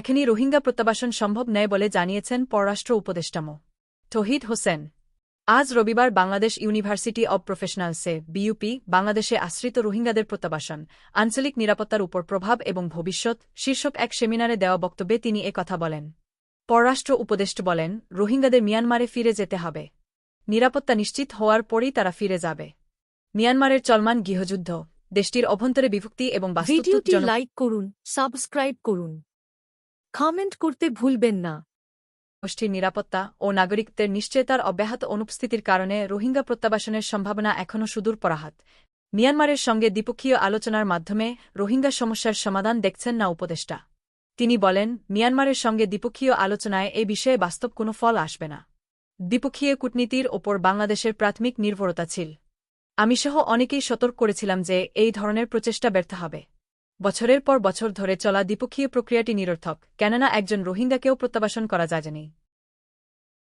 এখনই রোহিঙ্গা প্রত্যাবাসন সম্ভব নয় বলে জানিয়েছেন পররাষ্ট্র উপদেষ্টা মো তহিদ হোসেন আজ রবিবার বাংলাদেশ ইউনিভার্সিটি অব প্রফেশনালসে বিইউপি বাংলাদেশে আশ্রিত রোহিঙ্গাদের প্রত্যাবাসন আঞ্চলিক নিরাপত্তার উপর প্রভাব এবং ভবিষ্যৎ শীর্ষক এক সেমিনারে দেওয়া বক্তব্যে তিনি কথা বলেন। পররাষ্ট্র উপদেষ্টা বলেন রোহিঙ্গাদের মিয়ানমারে ফিরে যেতে হবে। নিরাপত্তা নিশ্চিত হওয়ার পরই তারা ফিরে যাবে। মিয়ানমারের চলমান গৃহযুদ্ধ দেশটির অভ্যন্তরে বিভক্তি এবং লাইক করুন সাবস্ক্রাইব করুন। কমেন্ট করতে ভুলবেন না। গোষ্ঠীর নিরাপত্তা ও নাগরিকদের নিশ্চয়তার অব্যাহত অনুপস্থিতির কারণে রোহিঙ্গা প্রত্যাবাসনের সম্ভাবনা এখনও সুদূর পরাহাত। মিয়ানমারের সঙ্গে দ্বিপক্ষীয় আলোচনার মাধ্যমে রোহিঙ্গা সমস্যার সমাধান দেখছেন না উপদেষ্টা। তিনি বলেন, মিয়ানমারের সঙ্গে দ্বিপক্ষীয় আলোচনায় এ বিষয়ে বাস্তব কোনো ফল আসবে না। দ্বিপক্ষীয় কূটনীতির ওপর বাংলাদেশের প্রাথমিক নির্ভরতা ছিল। আমি সহ অনেকেই সতর্ক করেছিলাম যে এই ধরনের প্রচেষ্টা ব্যর্থ হবে। বছরের পর বছর ধরে চলা দ্বিপক্ষীয় প্রক্রিয়াটি নিরর্থক কেননা একজন রোহিঙ্গাকেও প্রত্যাবাসন করা যায়নি।